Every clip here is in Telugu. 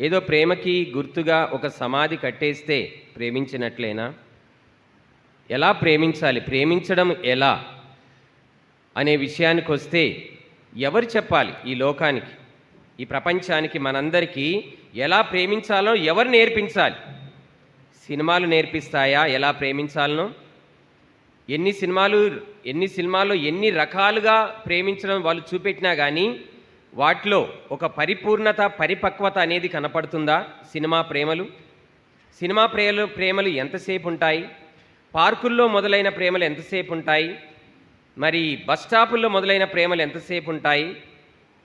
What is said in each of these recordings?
ఏదో ప్రేమకి గుర్తుగా ఒక సమాధి కట్టేస్తే ప్రేమించినట్లేనా? ఎలా ప్రేమించాలి? ప్రేమించడం ఎలా? అనే విషయానికి వస్తే ఎవరు చెప్పాలి ఈ లోకానికి? ఈ ప్రపంచానికి మనందరికీ ఎలా ప్రేమించాలో ఎవరు నేర్పించాలి? సినిమాలు నేర్పిస్తాయా? ఎలా ప్రేమించాలనో? ఎన్ని సినిమాలు ఎన్ని సినిమాల్లో ఎన్ని రకాలుగా ప్రేమించడం వాళ్ళు చూపెట్టినా కానీ వాటిలో ఒక పరిపూర్ణత పరిపక్వత అనేది కనపడుతుందా? సినిమా ప్రేమలు? సినిమా ప్రేమలు ప్రేమలు ఎంతసేపు ఉంటాయి పార్కుల్లో మొదలైన ప్రేమలు ఎంతసేపు ఉంటాయి మరి బస్ స్టాపుల్లో మొదలైన ప్రేమలు ఎంతసేపు ఉంటాయి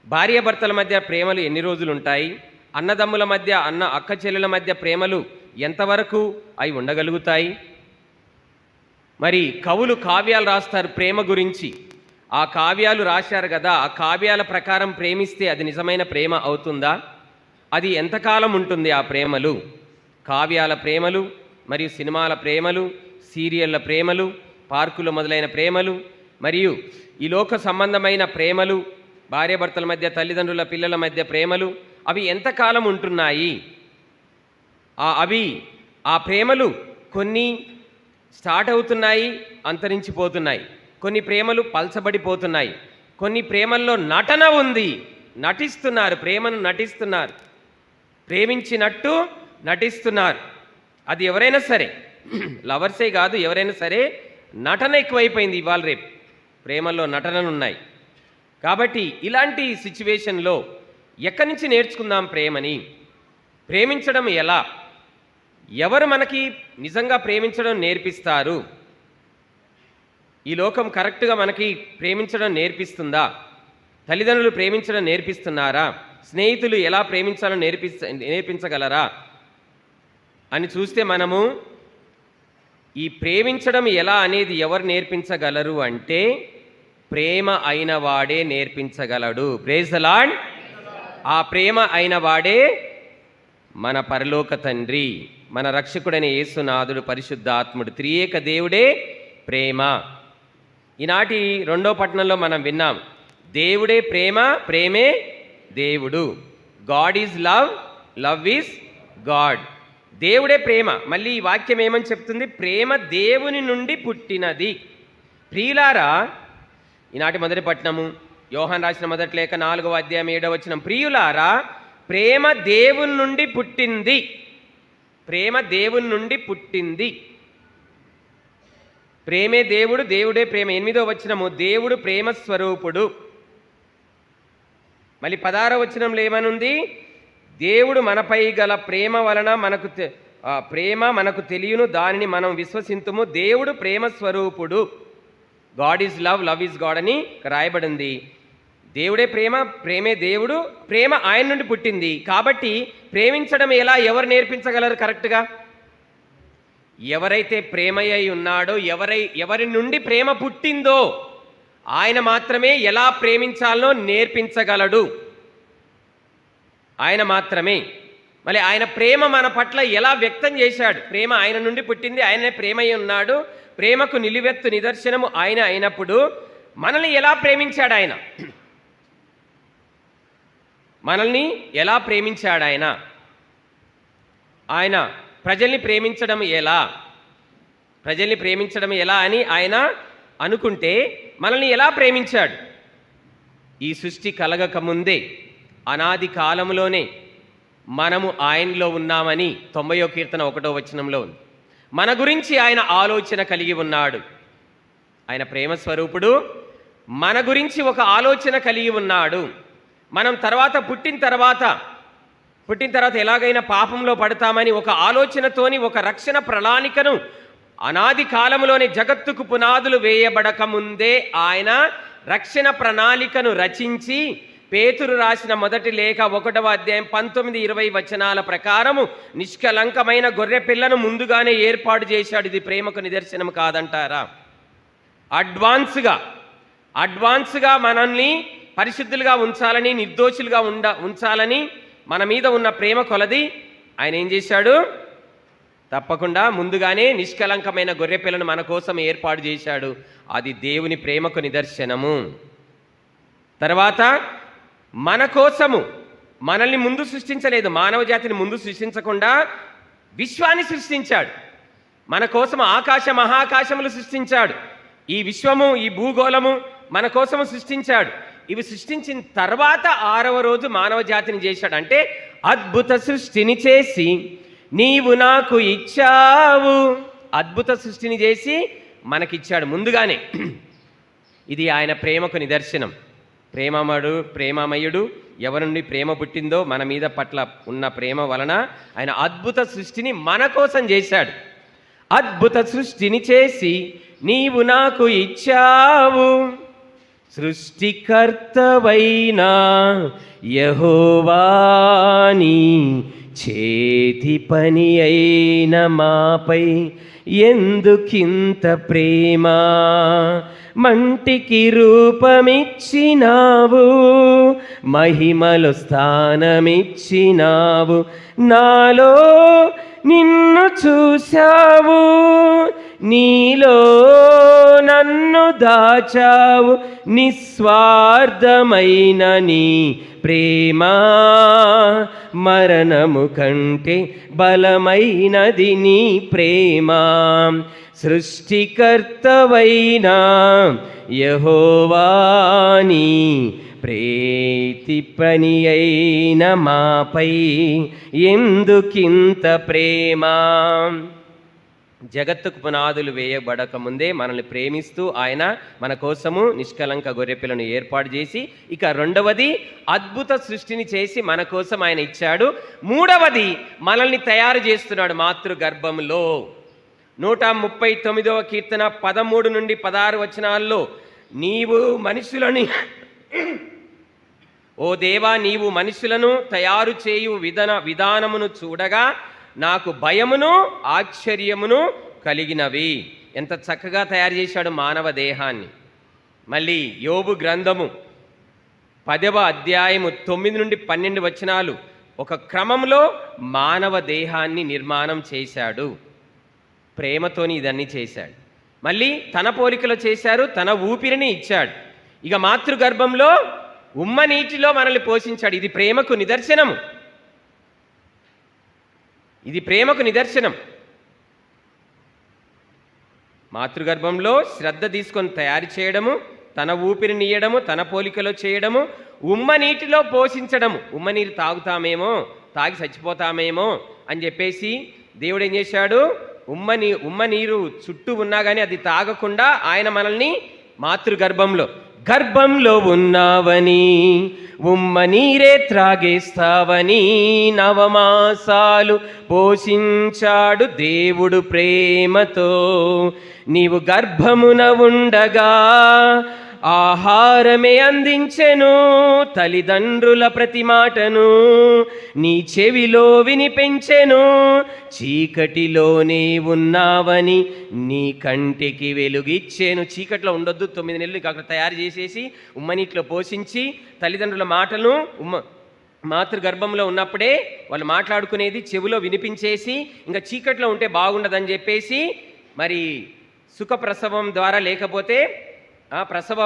భార్యాభర్తల మధ్య ప్రేమలు ఎన్ని రోజులు ఉంటాయి అన్నదమ్ముల మధ్య అన్న అక్క చెల్లెల మధ్య ప్రేమలు ఎంతవరకు అవి ఉండగలుగుతాయి? మరి కవులు కావ్యాలు రాస్తారు ప్రేమ గురించి. ఆ కావ్యాలు రాశారు కదా ఆ కావ్యాల ప్రకారం ప్రేమిస్తే అది నిజమైన ప్రేమ అవుతుందా? అది ఎంతకాలం ఉంటుంది ఆ ప్రేమలు? కావ్యాల ప్రేమలు మరియు సినిమాల ప్రేమలు సీరియళ్ళ ప్రేమలు పార్కులు మొదలైన ప్రేమలు మరియు ఈ లోక సంబంధమైన ప్రేమలు భార్యాభర్తల మధ్య తల్లిదండ్రుల పిల్లల మధ్య ప్రేమలు అవి ఎంతకాలం ఉంటున్నాయి? ఆ అవి ఆ ప్రేమలు కొన్ని స్టార్ట్ అవుతున్నాయి అంతరించిపోతున్నాయి. కొన్ని ప్రేమలు పల్చబడిపోతున్నాయి. కొన్ని ప్రేమల్లో నటన ఉంది. నటిస్తున్నారు. ప్రేమను నటిస్తున్నారు. ప్రేమించినట్టు నటిస్తున్నారు. అది ఎవరైనా సరే. లవర్సే కాదు ఎవరైనా సరే నటన ఎక్కువైపోయింది ఇవాళ రేపు. ప్రేమల్లో నటనలు ఉన్నాయి కాబట్టి ఇలాంటి సిచ్యువేషన్లో ఎక్కడి నుంచి నేర్చుకుందాం ప్రేమని? ప్రేమించడం ఎలా? ఎవరు మనకి నిజంగా ప్రేమించడం నేర్పిస్తారు? ఈ లోకం కరెక్ట్గా మనకి ప్రేమించడం నేర్పిస్తుందా? తల్లిదండ్రులు ప్రేమించడం నేర్పిస్తున్నారా? స్నేహితులు ఎలా ప్రేమించాలో నేర్పిస్త నేర్పించగలరా? అని చూస్తే మనము ఈ ప్రేమించడం ఎలా అనేది ఎవరు నేర్పించగలరు అంటే ప్రేమ అయిన వాడే నేర్పించగలడు. ప్రేజ్ ద లార్డ్ ఆ ప్రేమ అయిన వాడే మన పరలోక తండ్రి మన రక్షకుడైన యేసునాథుడు పరిశుద్ధాత్ముడు త్రియేక దేవుడే ప్రేమ. ఈనాటి రెండో పట్టణంలో మనం విన్నాం దేవుడే ప్రేమ ప్రేమే దేవుడు. God is love love is God దేవుడే ప్రేమ. మళ్ళీ ఈ వాక్యం ఏమని చెప్తుంది? ప్రేమ దేవుని నుండి పుట్టినది. ప్రియులారా ఈనాటి మొదటి పట్టణము యోహాన్ రాసిన మొదటి లేఖ నాలుగవ అధ్యాయం ఏడవ వచ్చిన ప్రియులారా ప్రేమ దేవుని నుండి పుట్టింది. ప్రేమ దేవుని నుండి పుట్టింది. ప్రేమే దేవుడు దేవుడే ప్రేమ. ఎనిమిదో వచనము దేవుడు ప్రేమ స్వరూపుడు మళ్ళీ పదారో వచనంలో ఏమనుంది? దేవుడు మనపై గల ప్రేమ వలన మనకు ప్రేమ మనకు తెలియను దానిని మనం విశ్వసింతుము. దేవుడు ప్రేమ స్వరూపుడు God is love love is God అని రాయబడింది. దేవుడే ప్రేమ ప్రేమే దేవుడు. ప్రేమ ఆయన నుండి పుట్టింది. కాబట్టి ప్రేమించడం ఎలా? ఎవరు నేర్పించగలరు కరెక్ట్గా? ఎవరైతే ప్రేమయ్య ఉన్నాడో ఎవరై ఎవరి నుండి ప్రేమ పుట్టిందో ఆయన మాత్రమే ఎలా ప్రేమించాలో నేర్పించగలడు. ఆయన మాత్రమే. మళ్ళీ ఆయన ప్రేమ మన పట్ల ఎలా వ్యక్తం చేశాడు? ప్రేమ ఆయన నుండి పుట్టింది ఆయనే ప్రేమయ్య ఉన్నాడు. ప్రేమకు నిలువెత్తు నిదర్శనము ఆయన అయినప్పుడు మనల్ని ఎలా ప్రేమించాడు ఆయన? మనల్ని ఎలా ప్రేమించాడు ఆయన? ఆయన ప్రజల్ని ప్రేమించడం ఎలా? ప్రజల్ని ప్రేమించడం ఎలా అని ఆయన అనుకుంటే మనల్ని ఎలా ప్రేమించాడు? ఈ సృష్టి కలగక ముందే అనాది కాలంలోనే మనము ఆయనలో ఉన్నామని తొంభయో కీర్తన ఒకటో వచనంలో ఉంది. మన గురించి ఆయన ఆలోచన కలిగి ఉన్నాడు. ఆయన ప్రేమ స్వరూపుడు మన గురించి ఒక ఆలోచన కలిగి ఉన్నాడు. మనం తర్వాత పుట్టిన తర్వాత పుట్టిన తర్వాత ఎలాగైనా పాపంలో పడతామని ఒక ఆలోచనతోని ఒక రక్షణ ప్రణాళికను అనాది కాలంలోని జగత్తుకు పునాదులు వేయబడక ముందే ఆయన రక్షణ ప్రణాళికను రచించి పేతురు రాసిన మొదటి లేఖ ఒకటవ అధ్యాయం పంతొమ్మిది ఇరవై వచనాల ప్రకారము నిష్కలంకమైన గొర్రె పిల్లను ముందుగానే ఏర్పాటు చేశాడు. ఇది ప్రేమకు నిదర్శనం కాదంటారా? అడ్వాన్స్గా అడ్వాన్స్గా మనల్ని పరిశుద్ధులుగా ఉంచాలని నిర్దోషులుగా ఉండ ఉంచాలని మన మీద ఉన్న ప్రేమ కొలది ఆయన ఏం చేశాడు? తప్పకుండా ముందుగానే నిష్కలంకమైన గొర్రెపిల్లను మన కోసం ఏర్పాటు చేశాడు. అది దేవుని ప్రేమకు నిదర్శనము. తర్వాత మన కోసము మనల్ని ముందు సృష్టించలేదు మానవ జాతిని ముందు సృష్టించకుండా విశ్వాన్ని సృష్టించాడు. మన కోసం ఆకాశ మహాకాశములు సృష్టించాడు. ఈ విశ్వము ఈ భూగోళము మన కోసము సృష్టించాడు. ఇవి సృష్టించిన తర్వాత ఆరవ రోజు మానవ జాతిని చేశాడు. అంటే అద్భుత సృష్టిని చేసి నీవు నాకు ఇచ్చావు. అద్భుత సృష్టిని చేసి మనకిచ్చాడు ముందుగానే. ఇది ఆయన ప్రేమకు నిదర్శనం. ప్రేమమడు ప్రేమమయుడు ఎవరి నుండి ప్రేమ పుట్టిందో మన మీద పట్ల ఉన్న ప్రేమ వలన ఆయన అద్భుత సృష్టిని మన కోసం చేశాడు. అద్భుత సృష్టిని చేసి నీవు నాకు ఇచ్చావు. సృష్టికర్తవైన యహోవాని చేతి పని అయిన మాపై ఎందుకింత ప్రేమ? మంటికి రూపమిచ్చినావు మహిమలు స్థానమిచ్చినావు నాలో నిన్ను చూశావు నీలో నన్ను దాచావు నిస్వార్థమైన నీ ప్రేమ. మరణము కంటే బలమైనది నీ ప్రేమ. సృష్టికర్తవైనా యహోవాని ప్రేతి పని అయిన మాపై ఎందుకింత ప్రేమ? జగత్తుకు పునాదులు వేయబడక ముందే మనల్ని ప్రేమిస్తూ ఆయన మన కోసము నిష్కలంక గొర్రెపిల్లను ఏర్పాటు చేసి ఇక రెండవది అద్భుత సృష్టిని చేసి మన కోసం ఆయన ఇచ్చాడు. మూడవది మనల్ని తయారు చేస్తున్నాడు మాతృగర్భంలో నూట ముప్పై తొమ్మిదవ కీర్తన పదమూడు నుండి పదహారు వచనాల్లో నీవు మనుషులని ఓ దేవా నీవు మనుషులను తయారు చేయు విధాన విధానమును చూడగా నాకు భయమును ఆశ్చర్యమును కలిగినవి. ఎంత చక్కగా తయారు చేశాడు మానవ దేహాన్ని. మళ్ళీ యోబు గ్రంథము పదవ అధ్యాయము తొమ్మిది నుండి పన్నెండు వచనాలు ఒక క్రమంలో మానవ దేహాన్ని నిర్మాణం చేశాడు. ప్రేమతోని ఇదన్నీ చేశాడు. మళ్ళీ తన పోలికలో చేశారు తన ఊపిరిని ఇచ్చాడు. ఇక మాతృగర్భంలో ఉమ్మ నీటిలో మనల్ని పోషించాడు. ఇది ప్రేమకు నిదర్శనము. ఇది ప్రేమకు నిదర్శనం. మాతృగర్భంలో శ్రద్ధ తీసుకొని తయారు చేయడము తన ఊపిరి నీయడము తన పోలికలో చేయడము ఉమ్మ నీటిలో పోషించడము. ఉమ్మ నీరు తాగుతామేమో తాగి చచ్చిపోతామేమో అని చెప్పేసి దేవుడు ఏం చేశాడు? ఉమ్మ నీ ఉమ్మ నీరు చుట్టూ ఉన్నా కానీ అది తాగకుండా ఆయన మనల్ని మాతృగర్భంలో గర్భంలో ఉన్నావని ఉమ్మ నీరే త్రాగేస్తావని నవమాసాలు పోషించాడు దేవుడు ప్రేమతో. నీవు గర్భమున ఉండగా ఆహారమే అందించెను తల్లిదండ్రుల ప్రతి మాటను నీ చెవిలో వినిపించెను. చీకటిలోనే ఉన్నావని నీ కంటికి వెలుగిచ్చాను. చీకట్లో ఉండొద్దు తొమ్మిది నెలలు అక్కడ తయారు చేసేసి ఉమ్మనీటిలో పోషించి తల్లిదండ్రుల మాటలు ఉమ్మ మాతృగర్భంలో ఉన్నప్పుడే వాళ్ళు మాట్లాడుకునేది చెవిలో వినిపించేసి ఇంకా చీకట్లో ఉంటే బాగుండదని చెప్పేసి మరి సుఖప్రసవం ద్వారా లేకపోతే ప్రసవ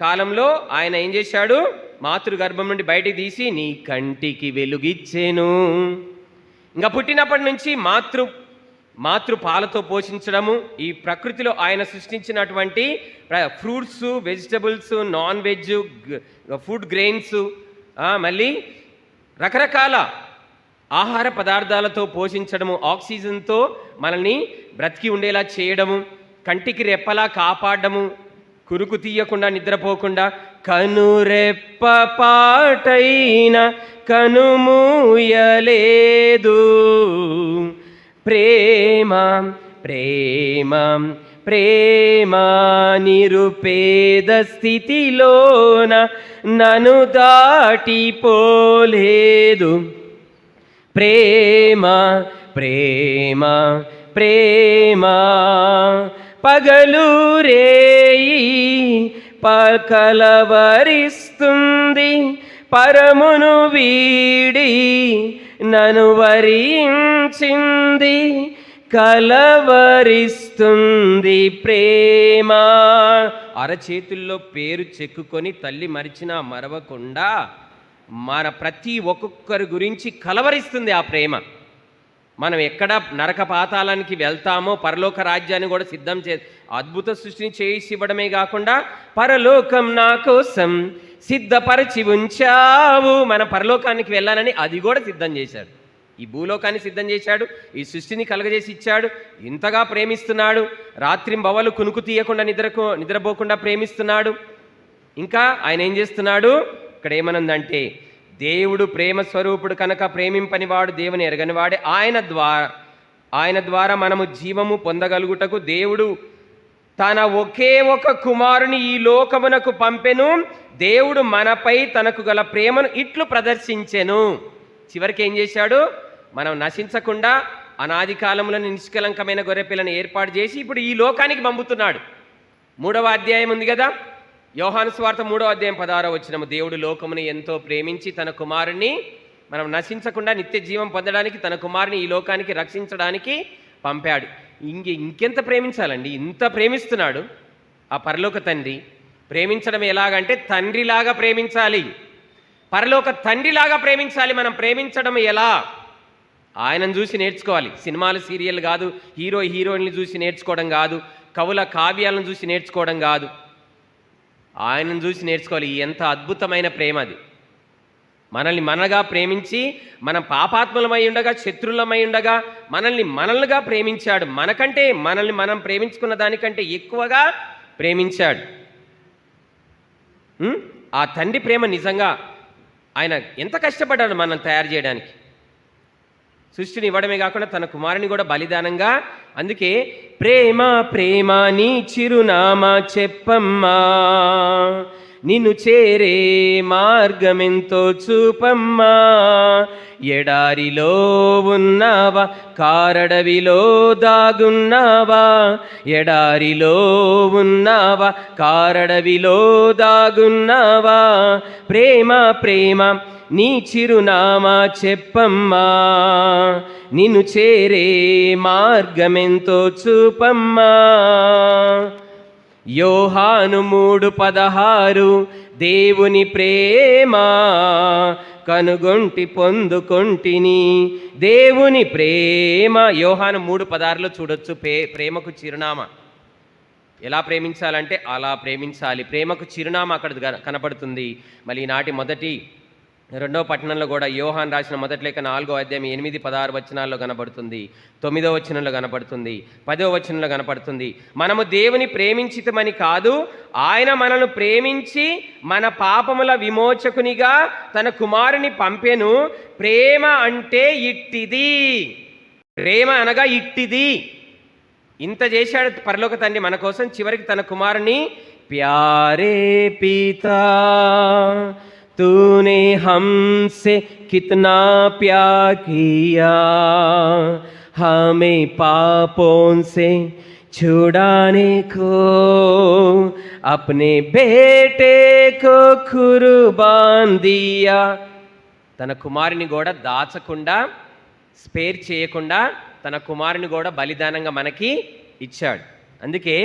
కాలంలో ఆయన ఏం చేశాడు? మాతృగర్భం నుండి బయటికి తీసి నీ కంటికి వెలుగిచ్చేను. ఇంకా పుట్టినప్పటి నుంచి మాతృ మాతృ పాలతో పోషించడము ఈ ప్రకృతిలో ఆయన సృష్టించినటువంటి fruits vegetables non veg food grains మళ్ళీ రకరకాల ఆహార పదార్థాలతో పోషించడము ఆక్సిజన్తో మనల్ని బ్రతికి ఉండేలా చేయడము కంటికి రెప్పలా కాపాడము కురుకు తీయకుండా నిద్రపోకుండా కనురెప్ప పాటైన కనుమూయలేదు. ప్రేమ ప్రేమ ప్రేమ నిరుపేద స్థితిలోన నను దాటిపోలేదు. ప్రేమ ప్రేమ ప్రేమ పగలు రేయి పకలవరిస్తుంది పరమును వీడి నను వరించింది. కలవరిస్తుంది ప్రేమ. అరచేతుల్లో పేరు చెక్కుకొని తల్లి మరిచినా మరవకుండా మన ప్రతి ఒక్కొక్కరి గురించి కలవరిస్తుంది ఆ ప్రేమ. మనం ఎక్కడ నరక పాతాళానికి వెళ్తామో పరలోక రాజ్యాన్ని కూడా సిద్ధం చే అద్భుత సృష్టిని చేసి ఇవ్వడమే కాకుండా పరలోకం నా కోసం సిద్ధపరిచి ఉంచావు. మన పరలోకానికి వెళ్ళాలని అది కూడా సిద్ధం చేశాడు. ఈ భూలోకాన్ని సిద్ధం చేశాడు ఈ సృష్టిని కలగజేసి ఇచ్చాడు ఇంతగా ప్రేమిస్తున్నాడు రాత్రి బవలు కునుకు తీయకుండా నిద్రకు నిద్రపోకుండా ప్రేమిస్తున్నాడు. ఇంకా ఆయన ఏం చేస్తున్నాడు? ఇక్కడ ఏమనుందంటే దేవుడు ప్రేమ స్వరూపుడు కనుక ప్రేమింపనివాడు దేవుని ఎరగనివాడే. ఆయన ద్వారా ఆయన ద్వారా మనము జీవము పొందగలుగుటకు దేవుడు తన ఒకే ఒక కుమారుని ఈ లోకమునకు పంపెను. దేవుడు మనపై తనకు గల ప్రేమను ఇట్లు ప్రదర్శించెను. చివరికి ఏం చేశాడు? మనం నశించకుండా అనాది కాలంలో నిష్కలంకమైన గొర్రెపిల్లను ఏర్పాటు చేసి ఇప్పుడు ఈ లోకానికి పంపుతున్నాడు. మూడవ అధ్యాయం ఉంది కదా? యోహాను స్వార్థ మూడో అధ్యాయం పదారో వచ్చినము దేవుడు లోకముని ఎంతో ప్రేమించి తన కుమారుణ్ణి మనం నశించకుండా నిత్య జీవం పొందడానికి తన కుమారుని ఈ లోకానికి రక్షించడానికి పంపాడు. ఇంక ఇంకెంత ప్రేమించాలండి? ఇంత ప్రేమిస్తున్నాడు ఆ పరలోక తండ్రి. ప్రేమించడం ఎలాగంటే తండ్రిలాగా ప్రేమించాలి. పరలోక తండ్రిలాగా ప్రేమించాలి. మనం ప్రేమించడం ఎలా? ఆయనను చూసి నేర్చుకోవాలి. సినిమాలు సీరియల్ కాదు. హీరో హీరోయిన్లు చూసి నేర్చుకోవడం కాదు. కవుల కావ్యాలను చూసి నేర్చుకోవడం కాదు. ఆయనను చూసి నేర్చుకోవాలి. ఎంత అద్భుతమైన ప్రేమ అది. మనల్ని మనగా ప్రేమించి మనం పాపాత్మలమై ఉండగా శత్రులమై ఉండగా మనల్ని మనల్నిగా ప్రేమించాడు. మనకంటే మనల్ని మనం ప్రేమించుకున్న దానికంటే ఎక్కువగా ప్రేమించాడు. ఆ తండ్రి ప్రేమ నిజంగా ఆయన ఎంత కష్టపడ్డాడు మనల్ని తయారు చేయడానికి? సృష్టిని ఇవ్వడమే కాకుండా తన కుమారుని కూడా బలిదానంగా అందుకే ప్రేమ ప్రేమ నీ చిరునామా చెప్పమ్మా. నిన్ను చేరే మార్గమెంతో చూపమ్మా. ఎడారిలో ఉన్నావా కారడవిలో దాగున్నావా? ఎడారిలో ఉన్నావా కారడవిలో దాగున్నావా? ప్రేమ ప్రేమ నీ చిరునామా చెప్పమ్మా. నిన్ను చేరే మార్గమెంతో చూపమ్మా. యోహాను మూడు పదహారు దేవుని ప్రేమ కనుగొంటి పొందుకొంటిని. దేవుని ప్రేమ యోహాను మూడు పదహారులో చూడొచ్చు ప్రే ప్రేమకు చిరునామా. ఎలా ప్రేమించాలంటే అలా ప్రేమించాలి. ప్రేమకు చిరునామా అక్కడ కనపడుతుంది. మళ్ళీ నాటి మొదటి రెండవ పట్టణంలో కూడా యోహాన్ రాసిన మొదటి లేఖ నాలుగో అధ్యాయం ఎనిమిది పదహారు వచనాల్లో కనపడుతుంది తొమ్మిదో వచనంలో కనపడుతుంది పదో వచనంలో కనపడుతుంది మనము దేవుని ప్రేమించితమని కాదు ఆయన మనను ప్రేమించి మన పాపముల విమోచకునిగా తన కుమారుని పంపెను. ప్రేమ అంటే ఇట్టిది. ప్రేమ అనగా ఇట్టిది. ఇంత చేశాడు పరలోక తండ్రి మన కోసం చివరికి తన కుమారుని ప్యారే పీతా. तूने हमसे कितना प्यार किया हमें पापों से छुड़ाने को अपने बेटे को कुर्बान दिया తన కుమారుని కూడా దాచకుండా స్పేర్ చేయకుండా తన కుమారుని కూడా బలిదానంగా మనకి ఇచ్చాడు అందుకే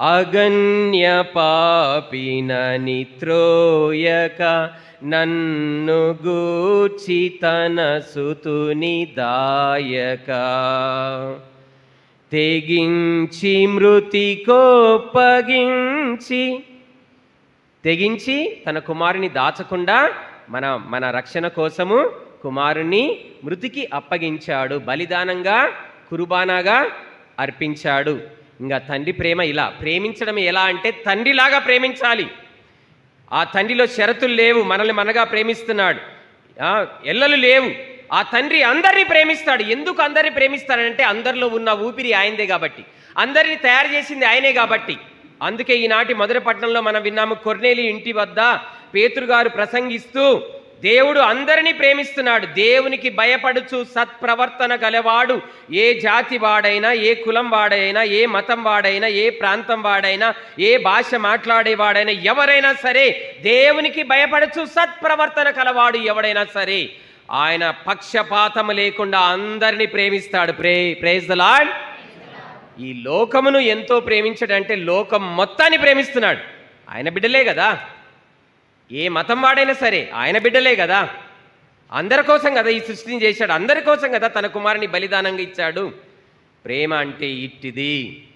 అగణ్య పాపిన నిత్రోయక నన్ను గూర్చి తన సుతుని తెగించి మృతి కోప్పగించి తెగించి తన కుమారుని దాచకుండా మన మన రక్షణ కోసము కుమారుని మృతికి అప్పగించాడు. బలిదానంగా కురుబానాగా అర్పించాడు. ఇంకా తండ్రి ప్రేమ ఇలా. ప్రేమించడం ఎలా అంటే తండ్రిలాగా ప్రేమించాలి. ఆ తండ్రిలో షరతులు లేవు మనల్ని మనగా ప్రేమిస్తున్నాడు. ఎల్లలు లేవు. ఆ తండ్రి అందరినీ ప్రేమిస్తాడు. ఎందుకు అందరిని ప్రేమిస్తాడంటే అందరిలో ఉన్న ఊపిరి ఆయనదే కాబట్టి. అందరిని తయారు చేసింది ఆయనే కాబట్టి. అందుకే ఈనాటి మొదటి పట్టణంలో మనం విన్నాము కొర్నేలి ఇంటి వద్ద పేతురు గారు ప్రసంగిస్తూ దేవుడు అందరినీ ప్రేమిస్తున్నాడు. దేవునికి భయపడుచు సత్ప్రవర్తన గలవాడు ఏ జాతి వాడైనా ఏ కులం వాడైనా ఏ మతం వాడైనా ఏ ప్రాంతం వాడైనా ఏ భాష మాట్లాడేవాడైనా ఎవరైనా సరే దేవునికి భయపడుచు సత్ప్రవర్తన కలవాడు ఎవడైనా సరే ఆయన పక్షపాతము లేకుండా అందరినీ ప్రేమిస్తాడు. ప్రే ప్రేజ్ ద లాడ్ ఈ లోకమును ఎంతో ప్రేమించడంటే లోకం మొత్తాన్ని ప్రేమిస్తున్నాడు. ఆయన బిడ్డలే కదా. ఏ మతం వాడైనా సరే ఆయన బిడ్డలే కదా. అందరి కోసం కదా ఈ సృష్టిని చేశాడు. అందరి కోసం కదా తన కుమారుని బలిదానంగా ఇచ్చాడు. ప్రేమ అంటే ఇట్టిది.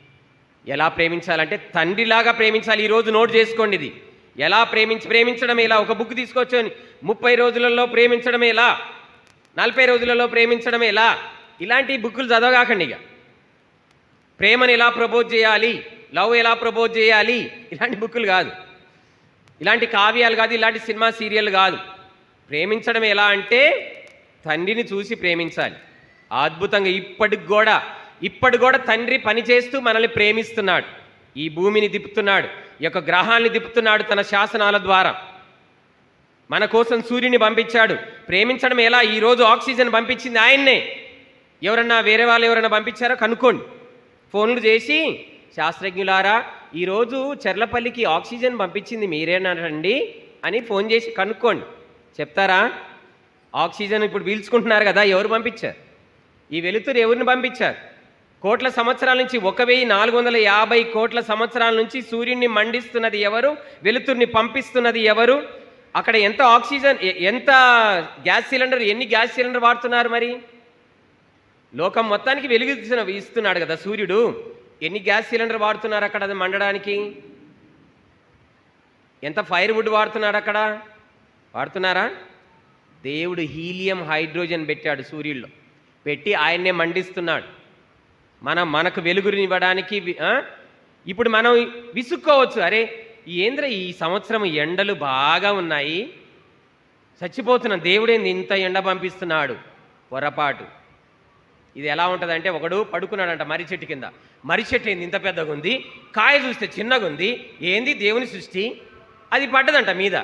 ఎలా ప్రేమించాలంటే తండ్రిలాగా ప్రేమించాలి. ఈరోజు నోట్ చేసుకోండి ఇది. ఎలా ప్రేమించి ప్రేమించడం ఎలా? ఒక బుక్ తీసుకొచ్చుకొని ముప్పై రోజులలో ప్రేమించడం ఎలా? నలభై రోజులలో ప్రేమించడం ఎలా? ఇలాంటి బుక్కులు చదవగాకండి ఇక. ప్రేమను ఎలా ప్రపోజ్ చేయాలి? లవ్ ఎలా ప్రపోజ్ చేయాలి? ఇలాంటి బుక్కులు కాదు. ఇలాంటి కావ్యాలు కాదు ఇలాంటి సినిమా సీరియల్ కాదు. ప్రేమించడం ఎలా అంటే తండ్రిని చూసి ప్రేమించాలి. అద్భుతంగా ఇప్పటికి కూడా ఇప్పటికి కూడా తండ్రి పనిచేస్తూ మనల్ని ప్రేమిస్తున్నాడు. ఈ భూమిని దిప్పుతున్నాడు ఈ యొక్క గ్రహాన్ని దిప్పుతున్నాడు తన శాసనాల ద్వారా. మన కోసం సూర్యుని పంపించాడు. ప్రేమించడం ఎలా? ఈరోజు ఆక్సిజన్ పంపించింది ఆయన్నే. ఎవరన్నా వేరే వాళ్ళు ఎవరైనా పంపించారో? కనుక్కోండి. ఫోన్లు చేసి శాస్త్రజ్ఞులారా ఈరోజు చెర్లపల్లికి ఆక్సిజన్ పంపించింది మీరేనండి అని ఫోన్ చేసి కనుక్కోండి. చెప్తారా? ఆక్సిజన్ ఇప్పుడు పీల్చుకుంటున్నారు కదా ఎవరు పంపించారు? ఈ వెలుతురు ఎవరిని పంపించారు? కోట్ల సంవత్సరాల నుంచి ఒక వెయ్యి నాలుగు వందల యాభై కోట్ల సంవత్సరాల నుంచి సూర్యుడిని మండిస్తున్నది ఎవరు? వెలుతురిని పంపిస్తున్నది ఎవరు? అక్కడ ఎంత ఆక్సిజన్ ఎంత గ్యాస్ సిలిండర్ ఎన్ని గ్యాస్ సిలిండర్ వాడుతున్నారు మరి? లోకం మొత్తానికి వెలుగు ఇస్తున్నాడు కదా సూర్యుడు. ఎన్ని గ్యాస్ సిలిండర్ వాడుతున్నారు అక్కడ అది మండడానికి? ఎంత ఫైర్ వుడ్ వాడుతున్నాడు అక్కడ? వాడుతున్నారా? దేవుడు హీలియం హైడ్రోజన్ పెట్టాడు సూర్యుల్లో. పెట్టి ఆయన్నే మండిస్తున్నాడు. మనం మనకు వెలుగునివ్వడానికి ఇప్పుడు మనం విసుక్కోవచ్చు. అరే ఏంద్ర ఈ సంవత్సరం ఎండలు బాగా ఉన్నాయి. చచ్చిపోతున్న. దేవుడేంది ఇంత ఎండ పంపిస్తున్నాడు? పొరపాటు. ఇది ఎలా ఉంటుందంటే ఒకడు పడుకున్నాడంట మర్రి చెట్టు కింద. మర్రి చెట్టు ఏంది ఇంత పెద్దగా ఉంది కాయ చూస్తే చిన్నగా ఉంది ఏంది దేవుని సృష్టి? అది పడ్డదంట మీద.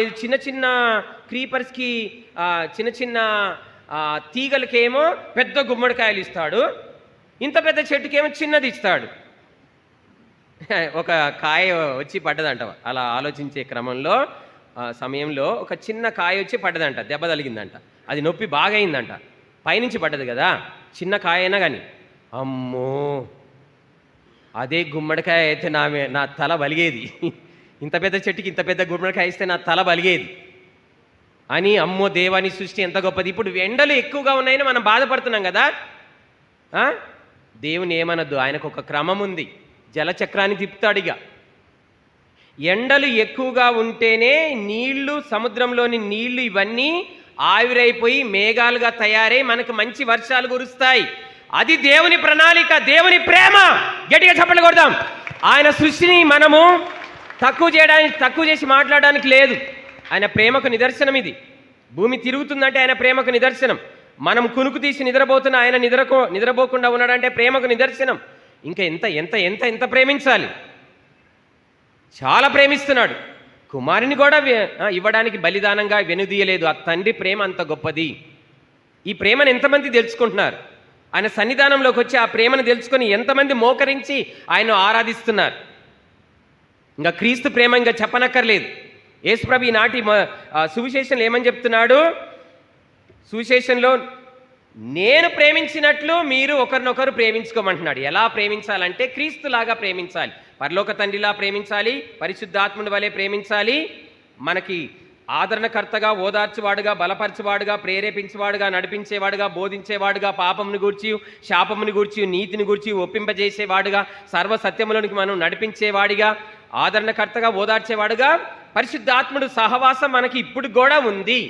ఇది చిన్న చిన్న క్రీపర్స్కి చిన్న చిన్న తీగలకేమో పెద్ద గుమ్మడికాయలు ఇస్తాడు ఇంత పెద్ద చెట్టుకేమో చిన్నది ఇస్తాడు. ఒక కాయ వచ్చి పడ్డదంట అలా ఆలోచించే క్రమంలో సమయంలో ఒక చిన్న కాయ వచ్చి పడ్డదంట దెబ్బ తగిలిందంట. అది నొప్పి బాగా అయిందంట పైనుంచి పడ్డది కదా చిన్న కాయ అయినా కానీ అమ్మో! అదే గుమ్మడికాయ అయితే నా నా తల బలిగేది. ఇంత పెద్ద చెట్టుకి ఇంత పెద్ద గుమ్మడికాయ ఇస్తే నా తల బలిగేది. అని అమ్మో దేవాని సృష్టి ఎంత గొప్పది. ఇప్పుడు ఎండలు ఎక్కువగా ఉన్నాయని మనం బాధపడుతున్నాం కదా. దేవుని ఏమనద్దు? ఆయనకు ఒక క్రమం ఉంది. జలచక్రాన్ని తిప్పుతాడు ఇక. ఎండలు ఎక్కువగా ఉంటేనే నీళ్ళు సముద్రంలోని నీళ్ళు ఇవన్నీ ఆవిరైపోయి మేఘాలుగా తయారై మనకు మంచి వర్షాలు కురుస్తాయి. అది దేవుని ప్రణాళిక దేవుని ప్రేమ. గట్టిగా చప్పట్లు కొడదాం. ఆయన సృష్టిని మనము తక్కువ చేయడానికి తక్కువ చేసి మాట్లాడడానికి లేదు. ఆయన ప్రేమకు నిదర్శనం ఇది. భూమి తిరుగుతుందంటే ఆయన ప్రేమకు నిదర్శనం. మనం కునుకు తీసి నిద్రపోతున్న ఆయన నిద్రకో నిద్రపోకుండా ఉన్నాడంటే ప్రేమకు నిదర్శనం. ఇంకా ఎంత ఎంత ఎంత ఎంత ప్రేమించాలి? చాలా ప్రేమిస్తున్నాడు. కుమారుని కూడా ఇవ్వడానికి బలిదానంగా వెనుదీయలేదు. ఆ తండ్రి ప్రేమ అంత గొప్పది. ఈ ప్రేమను ఎంతమంది తెలుసుకుంటున్నారు? ఆయన సన్నిధానంలోకి వచ్చి ఆ ప్రేమను తెలుసుకొని ఎంతమంది మోకరించి ఆయన ఆరాధిస్తున్నారు. ఇంకా క్రీస్తు ప్రేమ ఇంకా చెప్పనక్కర్లేదు. యేసుప్రభు ఈనాటి మ- సువిశేషంలో ఏమని చెప్తున్నాడు? సువిశేషంలో నేను ప్రేమించినట్లు మీరు ఒకరినొకరు ప్రేమించుకోమంటున్నాడు. ఎలా ప్రేమించాలంటే క్రీస్తులాగా ప్రేమించాలి. పరలోక తండ్రిలా ప్రేమించాలి. పరిశుద్ధాత్ముని వలె ప్రేమించాలి. మనకి ఆదరణకర్తగా ఓదార్చువాడుగా బలపరచువాడుగా ప్రేరేపించేవాడుగా నడిపించేవాడుగా బోధించేవాడుగా పాపమును గూర్చి శాపమును గూర్చి నీతిని గూర్చి ఒప్పింపజేసేవాడుగా సర్వసత్యములోనికి మనం నడిపించేవాడిగా ఆదరణకర్తగా ఓదార్చేవాడుగా పరిశుద్ధాత్ముడు సహవాసం మనకి ఇప్పుడు కూడా ఉంది.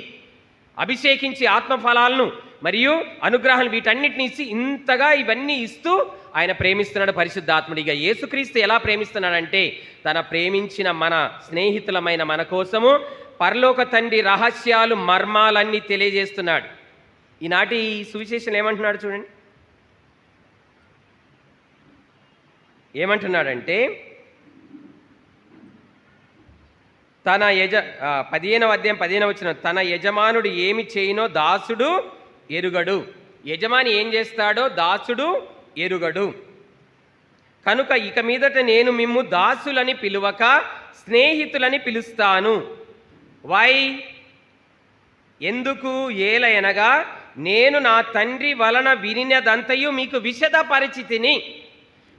అభిషేకించి ఆత్మఫలాలను మరియు అనుగ్రహాలు వీటన్నిటిని ఇచ్చి ఇంతగా ఇవన్నీ ఇస్తూ ఆయన ప్రేమిస్తున్నాడు పరిశుద్ధాత్ముడిగా. యేసుక్రీస్తు ఎలా ప్రేమిస్తున్నాడంటే తన ప్రేమించిన మన స్నేహితులమైన మన కోసము పరలోక తండ్రి రహస్యాలు మర్మాలన్నీ తెలియజేస్తున్నాడు. ఈనాటి ఈ సువిశేషం ఏమంటున్నాడు చూడండి. ఏమంటున్నాడంటే తన యజ పదిహేనవ అధ్యాయం పదిహేనవ వచ్చిన తన యజమానుడు ఏమి చేయినో దాసుడు ఎరుగడు. యజమాని ఏం చేస్తాడో దాసుడు ఎరుగడు. కనుక ఇక మీదట నేను మిమ్ము దాసులని పిలువక స్నేహితులని పిలుస్తాను. వై? ఎందుకు ఏలయనగా నేను నా తండ్రి వలన వినినదంతయు మీకు విశద పరిచితిని.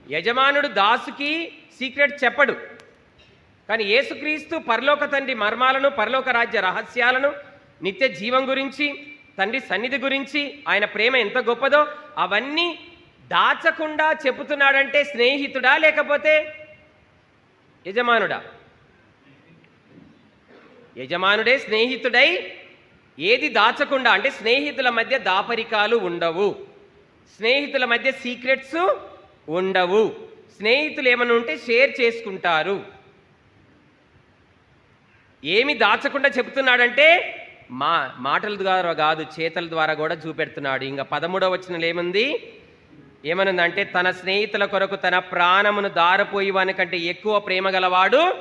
యజమానుడు దాసుకి సీక్రెట్ చెప్పడు. కానీ యేసుక్రీస్తు పరలోక తండ్రి మర్మాలను పరలోక రాజ్య రహస్యాలను నిత్య జీవం గురించి తండ్రి సన్నిధి గురించి ఆయన ప్రేమ ఎంత గొప్పదో అవన్నీ దాచకుండా చెబుతున్నాడంటే స్నేహితుడా లేకపోతే యజమానుడా? యజమానుడే స్నేహితుడై ఏది దాచకుండా అంటే స్నేహితుల మధ్య దాపరికాలు ఉండవు. స్నేహితుల మధ్య సీక్రెట్స్ ఉండవు. స్నేహితులు ఏమైనా ఉంటే షేర్ చేసుకుంటారు. ఏమి దాచకుండా చెబుతున్నాడంటే మా మాటల ద్వారా కాదు చేతల ద్వారా కూడా చూపెడుతున్నాడు. ఇంకా పదమూడవ వచనంలో ఏముంది? ఏమనుందంటే తన స్నేహితుల కొరకు తన ప్రాణమును దారపోయి వానికంటే ఎక్కువ ప్రేమ గలవాడు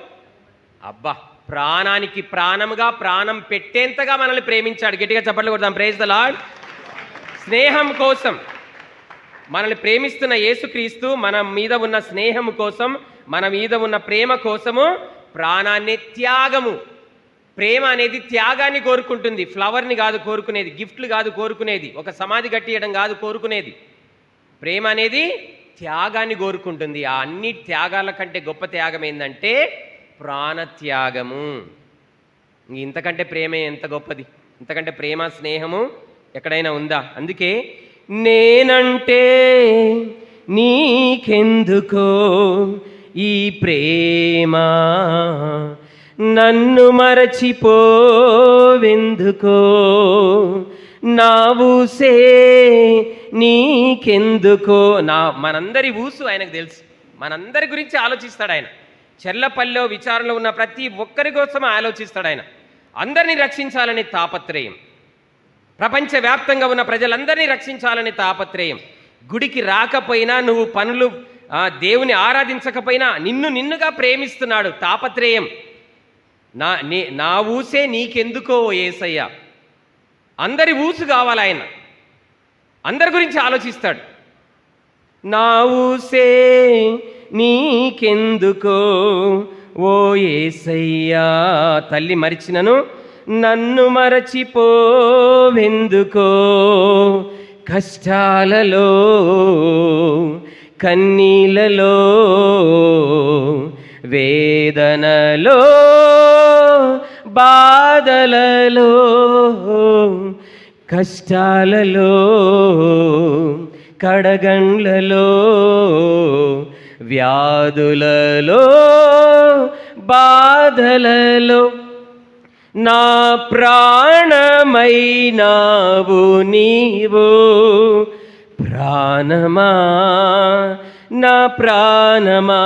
అబ్బా. ప్రాణానికి ప్రాణముగా ప్రాణం పెట్టేంతగా మనల్ని ప్రేమించాడు. గట్టిగా చప్పట్లు కొడదాం. ప్రేజ్ ద లాడ్ స్నేహం కోసం మనల్ని ప్రేమిస్తున్న యేసుక్రీస్తు మన మీద ఉన్న స్నేహం కోసం మన మీద ఉన్న ప్రేమ కోసము ప్రాణాన్ని త్యాగము. ప్రేమ అనేది త్యాగాన్ని కోరుకుంటుంది. ఫ్లవర్ని కాదు కోరుకునేది గిఫ్ట్లు కాదు కోరుకునేది ఒక సమాధి కట్టియడం కాదు కోరుకునేది. ప్రేమ అనేది త్యాగాన్ని కోరుకుంటుంది. ఆ అన్ని త్యాగాల కంటే గొప్ప త్యాగం ఏంటంటే ప్రాణత్యాగము. ఇంతకంటే ప్రేమ ఎంత గొప్పది? ఇంతకంటే ప్రేమ స్నేహము ఎక్కడైనా ఉందా? అందుకే నేనంటే నీకెందుకో ఈ ప్రేమ? నన్ను మరచిపోవెందుకో? నా ఊసే నీకెందుకో? నా మనందరి ఊసు ఆయనకు తెలుసు. మనందరి గురించి ఆలోచిస్తాడు ఆయన. చెర్లపల్లిలో విచారణలో ఉన్న ప్రతి ఒక్కరి కోసం ఆలోచిస్తాడు ఆయన. అందరినీ రక్షించాలనే తాపత్రయం. ప్రపంచవ్యాప్తంగా ఉన్న ప్రజలందరినీ రక్షించాలనే తాపత్రయం. గుడికి రాకపోయినా నువ్వు పనులు దేవుని ఆరాధించకపోయినా నిన్ను నిన్నుగా ప్రేమిస్తున్నాడు తాపత్రయం. నా నీ నా ఊసే నీకెందుకో ఏసయ్య. అందరి ఊసు కావాలి ఆయన. అందరి గురించి ఆలోచిస్తాడు. నా ఊసే నీకెందుకో? ఓ ఏసయ్యా తల్లి మరిచినను నన్ను మరచిపోవెందుకో? కష్టాలలో కన్నీలలో వేదనలో బాధలలో కష్టాలలో కడగండ్లలో వ్యాధులలో బాధలలో నా ప్రాణమైనావు నీవు. ప్రాణమా నా ప్రాణమా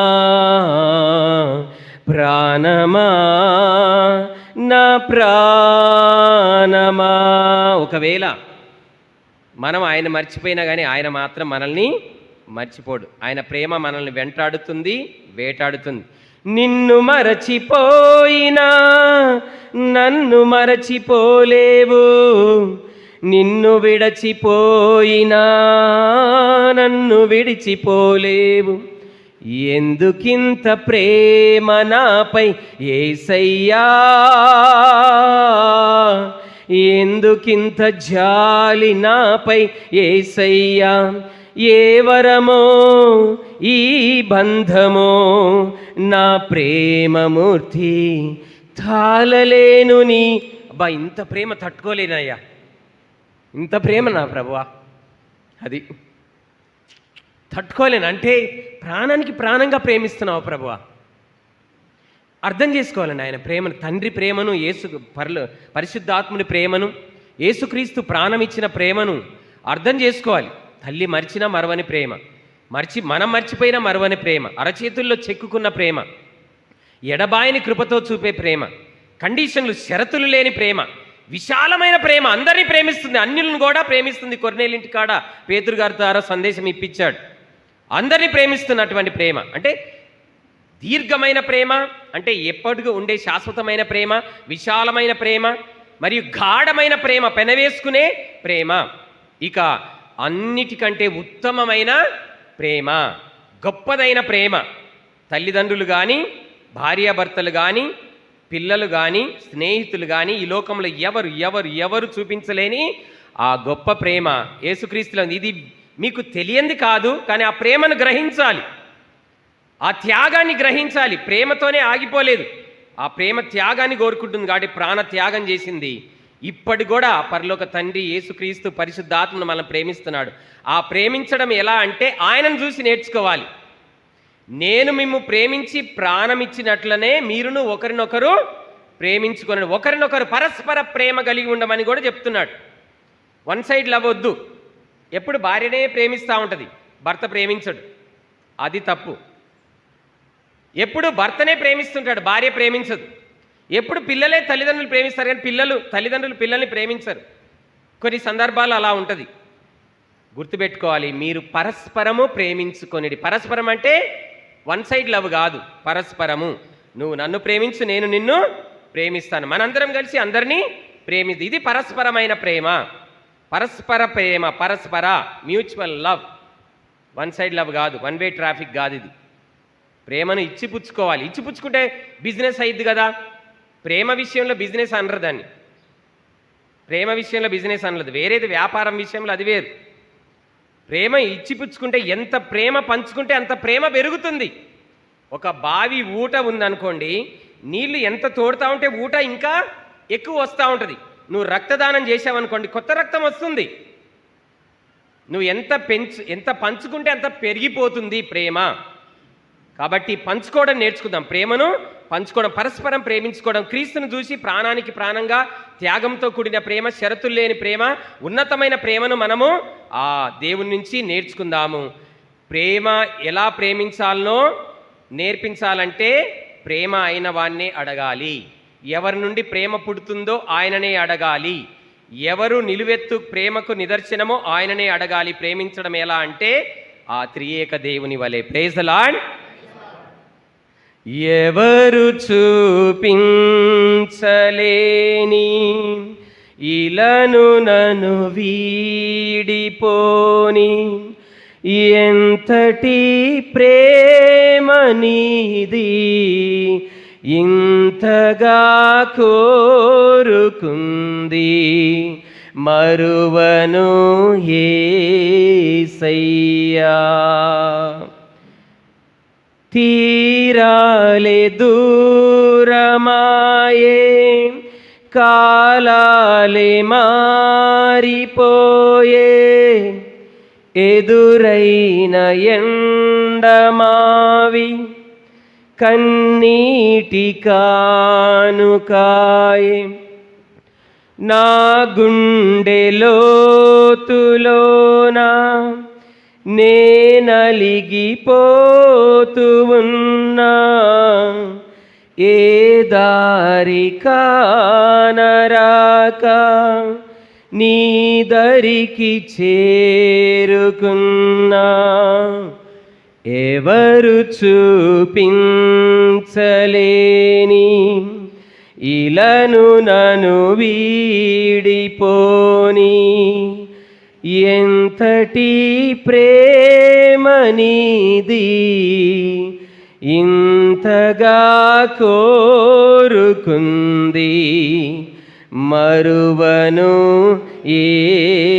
ప్రాణమా నా ప్రాణమా. ఒకవేళ మనం ఆయన మర్చిపోయినా కానీ ఆయన మాత్రం మనల్ని మర్చిపోడు. ఆయన ప్రేమ మనల్ని వెంటాడుతుంది వేటాడుతుంది. నిన్ను మరచిపోయినా నన్ను మరచిపోలేవు. నిన్ను విడచిపోయినా నన్ను విడిచిపోలేవు. ఎందుకింత ప్రేమ నాపై ఏసయ్యా? ఎందుకింత జాలి నాపై ఏసయ్యా? ఏ వరమో ఈ బంధమో నా ప్రేమమూర్తి తాళలేను నీ. అబ్బా ఇంత ప్రేమ తట్టుకోలేనయ్యా. ఇంత ప్రేమ నా ప్రభువా. అది తట్టుకోలేను. అంటే ప్రాణానికి ప్రాణంగా ప్రేమిస్తున్నావు ప్రభువా. అర్థం చేసుకోవాలండి ఆయన ప్రేమను. తండ్రి ప్రేమను యేసు పర్లు పరిశుద్ధాత్ముని ప్రేమను యేసుక్రీస్తు ప్రాణం ఇచ్చిన ప్రేమను అర్థం చేసుకోవాలి. తల్లి మరిచినా మరవని ప్రేమ. మర్చి మనం మర్చిపోయినా మరవని ప్రేమ. అరచేతుల్లో చెక్కుకున్న ప్రేమ. ఎడబాయని కృపతో చూపే ప్రేమ. కండిషన్లు షరతులు లేని ప్రేమ. విశాలమైన ప్రేమ. అందరినీ ప్రేమిస్తుంది. అన్యులను కూడా ప్రేమిస్తుంది కొర్నేలింటి కాడ పేతురు గారి ద్వారా సందేశం ఇప్పించాడు. అందరినీ ప్రేమిస్తున్నటువంటి ప్రేమ. అంటే దీర్ఘమైన ప్రేమ అంటే ఎప్పటికీ ఉండే శాశ్వతమైన ప్రేమ విశాలమైన ప్రేమ మరియు గాఢమైన ప్రేమ పెనవేసుకునే ప్రేమ. ఇక అన్నిటికంటే ఉత్తమమైన ప్రేమ గొప్పదైన ప్రేమ. తల్లిదండ్రులు కానీ భార్యాభర్తలు కానీ పిల్లలు కానీ స్నేహితులు కానీ ఈ లోకంలో ఎవరు ఎవరు ఎవరు చూపించలేని ఆ గొప్ప ప్రేమ యేసుక్రీస్తులో ఉంది. ఇది మీకు తెలియంది కాదు కానీ ఆ ప్రేమను గ్రహించాలి. ఆ త్యాగాన్ని గ్రహించాలి. ప్రేమతోనే ఆగిపోలేదు. ఆ ప్రేమ త్యాగాన్ని కోరుకుంటుంది కాబట్టి ప్రాణ త్యాగం చేసింది. ఇప్పటి కూడా పరలోక తండ్రి యేసుక్రీస్తు పరిశుద్ధాత్మను మనం ప్రేమిస్తున్నాడు. ఆ ప్రేమించడం ఎలా అంటే ఆయనను చూసి నేర్చుకోవాలి. నేను మిమ్ము ప్రేమించి ప్రాణం ఇచ్చినట్లనే మీరును ఒకరినొకరు ప్రేమించుకొని ఒకరినొకరు పరస్పర ప్రేమ కలిగి ఉండమని కూడా చెప్తున్నాడు. వన్ సైడ్ లవ్ వద్దు. ఎప్పుడు భార్యనే ప్రేమిస్తూ ఉంటుంది. భర్త ప్రేమించడు. అది తప్పు. ఎప్పుడు భర్తనే ప్రేమిస్తుంటాడు. భార్య ప్రేమించదు. ఎప్పుడు పిల్లలే తల్లిదండ్రులు ప్రేమిస్తారు కానీ పిల్లలు తల్లిదండ్రులు పిల్లల్ని ప్రేమించరు. కొన్ని సందర్భాలు అలా ఉంటుంది. గుర్తుపెట్టుకోవాలి మీరు పరస్పరము ప్రేమించుకొనిది పరస్పరం అంటే వన్ సైడ్ లవ్ కాదు పరస్పరము. నువ్వు నన్ను ప్రేమించు నేను నిన్ను ప్రేమిస్తాను. మనందరం కలిసి అందరినీ ప్రేమి ఇది పరస్పరమైన ప్రేమ. పరస్పర ప్రేమ పరస్పర mutual love. One side love కాదు వన్ వే ట్రాఫిక్ కాదు ఇది. ప్రేమను ఇచ్చిపుచ్చుకోవాలి. ఇచ్చిపుచ్చుకుంటే బిజినెస్ అయ్యిద్ది కదా. ప్రేమ విషయంలో బిజినెస్ అనరు దాన్ని. ప్రేమ విషయంలో బిజినెస్ అనలేదు. వేరేది వ్యాపారం విషయంలో అది వేరు. ప్రేమ ఇచ్చిపుచ్చుకుంటే ఎంత ప్రేమ పంచుకుంటే అంత ప్రేమ పెరుగుతుంది. ఒక బావి ఊట ఉందనుకోండి నీళ్ళు ఎంత తోడుతూ ఉంటే ఊట ఇంకా ఎక్కువ వస్తూ ఉంటుంది. నువ్వు రక్తదానం చేసావనుకోండి కొత్త రక్తం వస్తుంది. నువ్వు ఎంత పెంచు ఎంత పంచుకుంటే అంత పెరిగిపోతుంది ప్రేమ. కాబట్టి పంచుకోవడం నేర్చుకుందాం. ప్రేమను పంచుకోవడం పరస్పరం ప్రేమించుకోవడం క్రీస్తును చూసి ప్రాణానికి ప్రాణంగా త్యాగంతో కూడిన ప్రేమ షరతులు లేని ప్రేమ ఉన్నతమైన ప్రేమను మనము ఆ దేవుని నుంచి నేర్చుకుందాము. ప్రేమ ఎలా ప్రేమించాలనో నేర్పించాలంటే ప్రేమ అయిన వాన్నే అడగాలి. ఎవరి నుండి ప్రేమ పుడుతుందో ఆయననే అడగాలి. ఎవరు నిలువెత్తు ప్రేమకు నిదర్శనమో ఆయననే అడగాలి. ప్రేమించడం ఎలా అంటే ఆ త్రియేక దేవుని వలె. ప్రేజలాండ్ ఎవరు చూపించలేని ఇలను నను వీడిపోని. ఎంతటి ప్రేమ నీది ఇంతగా కోరుకుంది. మరువను ఏసయ్యా. తీరాలే దూరమాయే కాలాలే మారిపోయే. ఎదురైన ఎండమావి కన్నీటి కానుకాయే. నా గుండెలోతులోనా నేనలిగిపోతున్నా ఏ దారి కానరాక నీ దరికి చేరుకున్నా. ఎవరు చూపించలేని ఇలను నను వీడిపోని. ఎంతటి ప్రేమ నీది? ఇంతగా కోరుకుంది మరువను ఏసయ్యా.